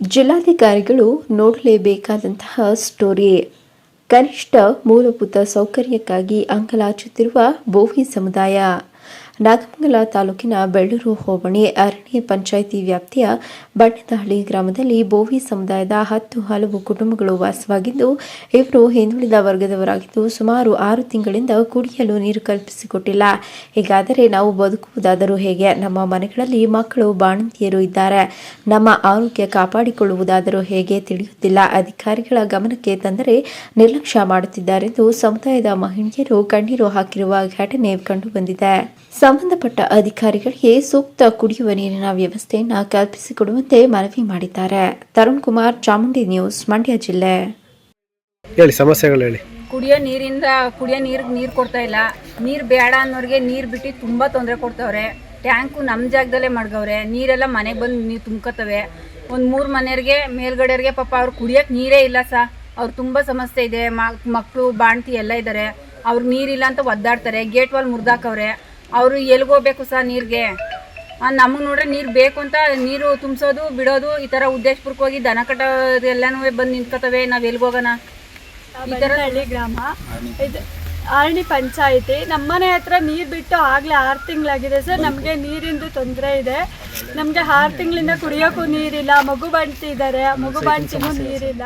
ಜಿಲ್ಲಾಧಿಕಾರಿಗಳು ನೋಡಲೇಬೇಕಾದಂತಹ ಸ್ಟೋರಿ ಕನಿಷ್ಠ ಮೂಲಭೂತ ಸೌಕರ್ಯಕ್ಕಾಗಿ ಅಂಗಲಾಚುತ್ತಿರುವ ಬೋವಿ ಸಮುದಾಯ. ನಾಗಮಂಗಲ ತಾಲೂಕಿನ ಬೆಳ್ಳೂರು ಹೋಬಳಿ ಅರಣ್ಯ ಪಂಚಾಯಿತಿ ವ್ಯಾಪ್ತಿಯ ಬಣ್ಣದಹಳ್ಳಿ ಗ್ರಾಮದಲ್ಲಿ ಬೋವಿ ಸಮುದಾಯದ ಹತ್ತು ಹಲವು ಕುಟುಂಬಗಳು ವಾಸವಾಗಿದ್ದು, ಇವರು ಹಿಂದುಳಿದ ವರ್ಗದವರಾಗಿದ್ದು ಸುಮಾರು ಆರು ತಿಂಗಳಿಂದ ಕುಡಿಯಲು ನೀರು ಕಲ್ಪಿಸಿಕೊಟ್ಟಿಲ್ಲ. ಹೀಗಾದರೆ ನಾವು ಬದುಕುವುದಾದರೂ ಹೇಗೆ? ನಮ್ಮ ಮನೆಗಳಲ್ಲಿ ಮಕ್ಕಳು, ಬಾಣಂತಿಯರು ಇದ್ದಾರೆ. ನಮ್ಮ ಆರೋಗ್ಯ ಕಾಪಾಡಿಕೊಳ್ಳುವುದಾದರೂ ಹೇಗೆ ತಿಳಿಯುತ್ತಿಲ್ಲ. ಅಧಿಕಾರಿಗಳ ಗಮನಕ್ಕೆ ತಂದರೆ ನಿರ್ಲಕ್ಷ್ಯ ಮಾಡುತ್ತಿದ್ದಾರೆಂದು ಸಮುದಾಯದ ಮಹಿಳೆಯರು ಕಣ್ಣೀರು ಹಾಕಿರುವ ಘಟನೆ ಕಂಡುಬಂದಿದೆ. ಸಂಬಂಧಪಟ್ಟ ಅಧಿಕಾರಿಗಳಿಗೆ ಸೂಕ್ತ ಕುಡಿಯುವ ನೀರಿನ ವ್ಯವಸ್ಥೆಯನ್ನು ಕಲ್ಪಿಸಿಕೊಡುವಂತೆ ಮನವಿ ಮಾಡಿದ್ದಾರೆ. ತರುಣ್ ಕುಮಾರ್ ಚಾಮುಂಡಿ ನ್ಯೂಸ್ ಮಂಡ್ಯ ಜಿಲ್ಲೆ. ಹೇಳಿ ಸಮಸ್ಯೆಗಳು ಹೇಳಿ. ಕುಡಿಯೋ ನೀರಿಂದ ಕುಡಿಯೋ ನೀರಿಗೆ ನೀರು ಕೊಡ್ತಾ ಇಲ್ಲ. ನೀರು ಬೇಡ ಅನ್ನೋರಿಗೆ ನೀರು ಬಿಟ್ಟು ತುಂಬ ತೊಂದರೆ ಕೊಡ್ತವ್ರೆ. ಟ್ಯಾಂಕು ನಮ್ಮ ಜಾಗದಲ್ಲೇ ಮಡ್ಗವ್ರೆ. ನೀರೆಲ್ಲ ಮನೆಗೆ ಬಂದು ನೀರು ತುಂಬ್ಕೋತವೆ ಒಂದು ಮೂರು ಮನೆಯವ್ರಿಗೆ ಮೇಲ್ಗಡೆಯವ್ರಿಗೆ ಪಾಪ ಅವ್ರು ಕುಡಿಯೋಕೆ ನೀರೇ ಇಲ್ಲ ಸಾ. ಅವ್ರು ತುಂಬ ಸಮಸ್ಯೆ ಇದೆ. ಮಕ್ಕಳು ಬಾಣ್ತಿ ಎಲ್ಲ ಇದ್ದಾರೆ ಅವ್ರಿಗೆ ನೀರಿಲ್ಲ ಅಂತ ಒದ್ದಾಡ್ತಾರೆ. ಗೇಟ್ ವಾಲ್ ಮುರಿದಾಕವ್ರೆ. ಅವರು ಎಲ್ಗೋಗ್ಬೇಕು ಸರ್ ನೀರಿಗೆ? ನಮಗೆ ನೋಡ್ರೆ ನೀರು ಬೇಕು ಅಂತ ನೀರು ತುಂಬಿಸೋದು ಬಿಡೋದು ಈ ಥರ ಉದ್ದೇಶಪೂರ್ವಕವಾಗಿ ದನ ಕಟ್ಟೋದೆಲ್ಲನೂ ಬಂದು ನಿಂತ್ಕೋತವೆ ನಾವು ಎಲ್ಗೋಗೋಣ? ಈ ಥರ ಹಳ್ಳಿ ಗ್ರಾಮ. ಇದು ಆರಣಿ ಪಂಚಾಯಿತಿ. ನಮ್ಮನೆ ಹತ್ರ ನೀರು ಬಿಟ್ಟು ಆಗಲೇ ಆರು ತಿಂಗಳಾಗಿದೆ ಸರ್. ನಮಗೆ ನೀರಿಂದು ತೊಂದರೆ ಇದೆ. ನಮಗೆ ಆರು ತಿಂಗಳಿಂದ ಕುಡಿಯೋಕ್ಕೂ ನೀರಿಲ್ಲ ಮಗು ಬಾಣ್ತಿದ್ದಾರೆ ಮಗು ಬಾಣ್ತಿಗೂ ನೀರಿಲ್ಲ.